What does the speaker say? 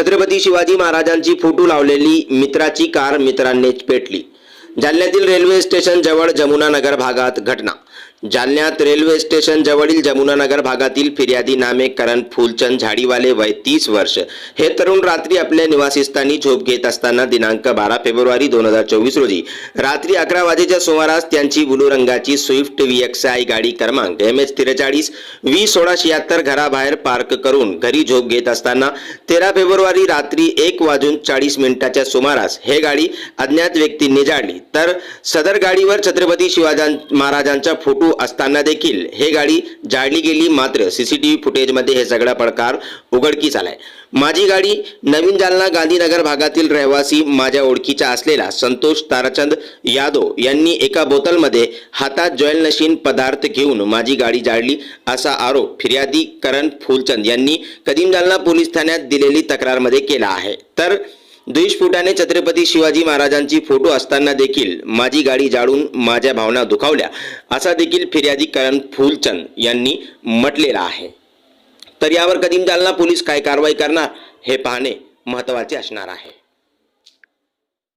छत्रपती शिवाजी महाराजांची फोटो लावलेली मित्राची कार मित्रांनीच पेटली. जालन्यातील रेल्वे स्टेशन जवळ जमुनानगर भागात घटना. जालन्यात रेल्वे स्टेशन जवळील जमुनानगर भागातील फिर्यादी नामे करण फुलचंद झाडीवाले वय तीस वर्ष. हे तरुण रात्री आपल्या निवासस्थानी झोप घेत असताना दिनांक बारा फेब्रुवारी दोन हजार चोवीस रोजी. रात्री अकरा वाजेच्या सुमारास त्यांची ब्लू रंगाची स्विफ्ट व्ही एक्स आय गाडी क्रमांक एम एच त्रेचाळीस वी सोळा शहात्तर घराबाहेर पार्क करून घरी झोप घेत असताना तेरा फेब्रुवारी रात्री एक वाजून चाळीस मिनिटाच्या सुमारास हे गाडी अज्ञात व्यक्तींनी जाळली. तर सदर गाडीवर छत्रपती शिवाजी महाराजांचा फोटो असताना देखील हे गाडी जाळली गेली मात्र सीसीटीव्ही फुटेजमध्ये हे सगळा प्रकार उघडकीस आलाय. माझी गाडी नवीन जालना गांधीनगर भागातील रहिवासी माझ्या ओळखीचा असलेला संतोष ताराचंद यादव यांनी एका बोतलमध्ये हातात जॉयल नशीन पदार्थ घेऊन माझी गाडी जाळली असा आरोप फिर्यादी करण फुलचंद यांनी कदीम जालना पोलीस ठाण्यात दिलेली तक्रारमध्ये केला आहे. तर द्वेषफुटाने छत्रपती शिवाजी महाराजांची फोटो असताना देखील माझी गाडी जाळून माझ्या भावना दुखावल्या. असा देखील फिर्यादी करण फुलचंद यांनी म्हटलेला आहे. तर यावर कदीम जालना पोलीस काय कारवाई करणार हे पाहणे महत्त्वाचे असणार आहे.